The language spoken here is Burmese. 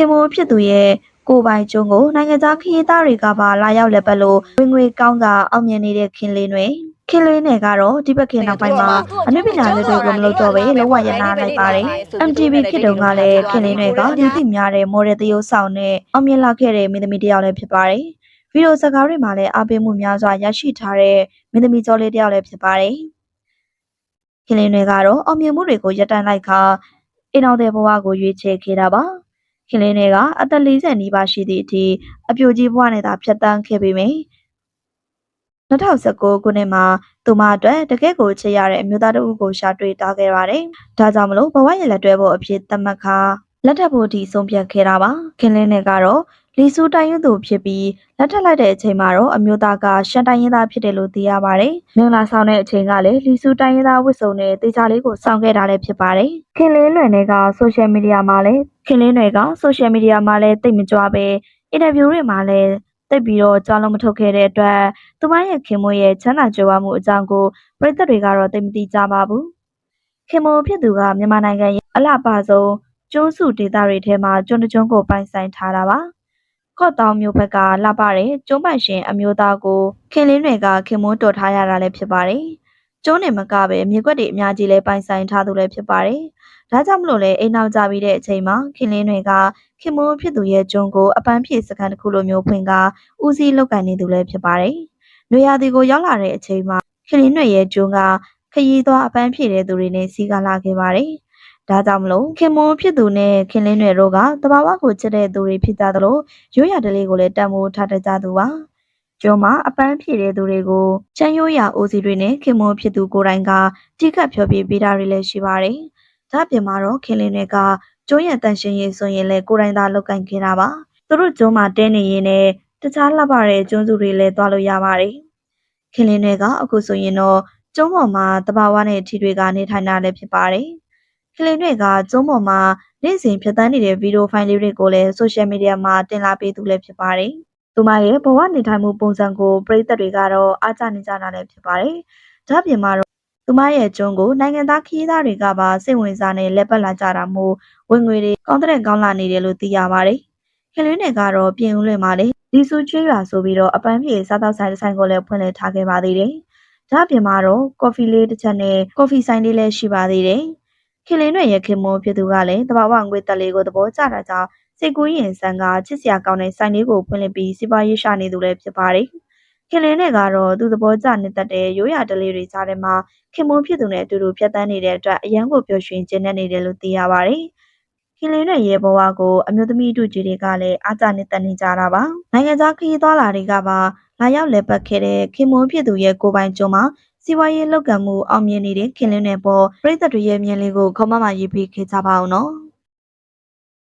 ခင်မိုးဖြစ်သူရဲ့ကိုယ်ပိုင်ကျုံးကိုနိုင်ငံသားခရီးသားတွေကပါလာရောက်လက်ပတ်လို့ဝင်ငွေကောင်းကအောင်မြင်နေတဲ့ခင်လေးတွေခင်လေးနယ်ကတော့ဒီဘက်ခင်နောက်ပိုင်းမှာအနုပညာလေးတွေကိုမလုပ်တော့ပဲလုံးဝရနာလိုက်ပါတယ် MTV ခေတ်တုန်းကလည်းခင်လေးတွေကလူသိများတဲ့ model သရုပ်ဆောင်နဲ့အောင်မြင်လာခဲ့တဲ့မင်းသမီးတစ်ယောက်လည်းဖြစ်ပါတယ်ဗီဒီယိုစကားတွေမှာလည်းအားပေးမှုများစွာရရှိထားတဲ့မင်းသမီးကျော်လေးတစ်ယောက်လည်းဖြစ်ပါတယ်ခင်လေးတွေကတော့အောင်မြင်မှုတွေကိုရပ်တန့်လိုက်ခါအိမ်တော်တဲ့ဘဝကိုရွေးချယ်ခဲ့တာပါ ခင်လေးတွေကအသက်40နီးပါးရှိသည့်အထိအပြိုကြီးဘဝနဲ့သာဖြတ်တန်းခဲ့ပေမယ့်2019ခုနှစ်မှာသူမအတွက်တကယ့်ကိုချစ်ရတဲ့အမျိုးသားတစ်ဦးကိုရှာတွေ့တာခဲ့ပါတယ်။ဒါကြောင့်မလို့ဘဝရဲ့လက်တွဲဖို့အဖြစ်သတ်မှတ်ခါ လက်ထပ်ဖို့ဒီဆုံးဖြတ်ခဲ့တာပါ။ခင်လင်းနဲ့ကတော့လီဆူတိုင်းရင်သူဖြစ်ပြီးလက်ထပ်လိုက်တဲ့အချိန်မှာတော့အမျိုးသားကရှန်တိုင်းရင်သားဖြစ်တယ်လို့သိရပါတယ်။မင်္ဂလာဆောင်တဲ့အချိန်ကလည်းလီဆူတိုင်းရင်သားဝတ်စုံနဲ့တေချာလေးကိုစောင့်ခဲ့တာလည်းဖြစ်ပါတယ်။ခင်လင်းလွယ်နဲ့ကဆိုရှယ်မီဒီယာမှာလည်းခင်လင်းတွေကဆိုရှယ်မီဒီယာမှာလည်းတိတ်မကြွပဲအင်တာဗျူးတွေမှာလည်းတိတ်ပြီးတော့ကြားလုံးမထုတ်ခဲ့တဲ့အတွက်သူမရဲ့ခင်မွေရဲ့ချမ်းသာကြွယ်ဝမှုအကြောင်းကိုပရိသတ်တွေကတော့သိမသိကြပါဘူး။ခင်မွန်ဖြစ်သူကမြန်မာနိုင်ငံရဲ့အလှပဆုံး ကျွန်းစုဒေသတွေထဲမှာကျွန်းတစ်ကျွန်းကိုပိုင်ဆိုင်ထားတာပါ။ကော့တောင်မြို့ဘက်ကလှပတဲ့ကျွန်းပိုင်ရှင်အမျိုးသားကိုခင်လင်းတွေကခင်မွန်းတော်ထားရတာလည်းဖြစ်ပါတယ်။ကျွန်းနေမကပဲမြေကွက်တွေအများကြီးလည်းပိုင်ဆိုင်ထားသူလည်းဖြစ်ပါတယ်။ဒါကြောင့်မလို့လေအိမ်နောက်ကြပြီးတဲ့အချိန်မှာခင်လင်းတွေကခင်မွန်းဖြစ်သူရဲ့ကျွန်းကိုအပန်းဖြေစကန်တစ်ခုလိုမျိုးဖွင့်ကဦးစီးလုပ်ကိုင်နေသူလည်းဖြစ်ပါတယ်။နွေရာသီကိုရောက်လာတဲ့အချိန်မှာခလင်းတွေရဲ့ကျွန်းကခရီးသွားအပန်းဖြေတဲ့သူတွေနဲ့စီးကားလာခဲ့ပါတယ်။ ဒါကြောင့်မလို့ခင်မွန်ဖြစ်သူနဲ့ခင်လင်းတွေတို့ကတဘာဝကိုချစ်တဲ့သူတွေဖြစ်ကြသလိုရိုးရာဓလေ့ကိုလည်းတန်ဖိုးထားတတ်ကြသူပါ။ကျွန်းမှာအပန်းဖြေတဲ့သူတွေကိုချမ်းရိုးရာအိုစီတွေနဲ့ခင်မွန်ဖြစ်သူကိုယ်တိုင်ကတိကတ်ဖြောပြပေးတာတွေလည်းရှိပါတယ်။ဒါ့အပြင်မှာတော့ခင်လင်းတွေကကျွန်းရဲ့တန်ရှင်ရေးဆိုရင်လည်းကိုယ်တိုင်သာလောက်ကင်ခဲ့တာပါ။သူတို့ကျွန်းမှာတဲနေရင်းနဲ့တခြားလှပတဲ့ကျွန်းစုတွေလည်းသွားလို့ရပါတယ်။ခင်လင်းတွေကအခုဆိုရင်တော့ကျွန်းပေါ်မှာတဘာဝနဲ့ထီတွေက နေထိုင်တာလည်းဖြစ်ပါတယ်။ ခင်လင်းတွေကကျွန်းပေါ်မှာနေ့စဉ်ဖြတ်သန်းနေတဲ့ဗီဒီယိုဖိုင်လေးတွေကိုလည်းဆိုရှယ်မီဒီယာမှာတင်လာပေးသူလည်းဖြစ်ပါတယ်။သူမရဲ့ဘဝနေထိုင်မှုပုံစံကိုပရိသတ်တွေကတော့အားကျနေကြတာလည်းဖြစ်ပါတယ်။ဒါ့အပြင်မှာတော့သူမရဲ့ကျွန်းကိုနိုင်ငံသားခရီးသားတွေကပါစိတ်ဝင်စားနေလက်ပတ်လာကြတာမို့ဝင်ငွေတွေကောင်းတဲ့ကောင်းလာနေတယ်လို့သိရပါတယ်။ခင်လင်းတွေကတော့ပြင်ဦးလွင်မှာလေဒီစုချွေးရွာဆိုပြီးတော့အပန်းဖြေစားတောက်ဆိုင်တစ်ဆိုင်ကိုလည်းဖွင့်လှစ်ထားခဲ့ပါသေးတယ်။ဒါ့အပြင်မှာတော့ကော်ဖီလေးတစ်ချက်နဲ့ကော်ဖီဆိုင်လေးလည်းရှိပါသေးတယ်။ ခင်လင်းတွေရဲ့ခင်မိုးဖြစ်သူကလည်းတဘာဝငွေတက်လေးကိုသဘောကျတာကြောင့်စိတ်ကူးရင်ဆန်ကချစ်စရာကောင်းတဲ့ဆိုင်လေးကိုဖွင့်လှစ်ပြီးစီးပွားရေးရှာနေသူလည်းဖြစ်ပါတယ်။ခင်လင်းတွေကတော့သူသဘောကျနေတတ်တဲ့ရိုးရာဓလေ့တွေကြားထဲမှာခင်မိုးဖြစ်သူနဲ့အတူတူဖြတ်တန်းနေတဲ့အတွက်အရန်ကိုပျော်ရွှင်ကျဉ်နေတယ်လို့သိရပါတယ်။ခင်လင်းနဲ့ရဲဘဝကိုအမျိုးသမီးတို့ကြီးတွေကလည်းအားကြနေတတ်နေကြတာပါနိုင်ငံခြားခရီးသွားလာတွေကပါလာရောက်လည်ပတ်ခဲ့တဲ့ခင်မွန်းဖြစ်သူရဲ့ကိုယ်ပိုင်ကျွန်းမှာ စီးပွားရေးလုပ်ကံမှုအောင်မြင်နေတဲ့ခင်လင်းနဲ့ပေါ်ပြည်သက်တွေရဲ့မြင်လေးကိုခေါမမရေးပေးခဲ့ကြပါအောင်နော်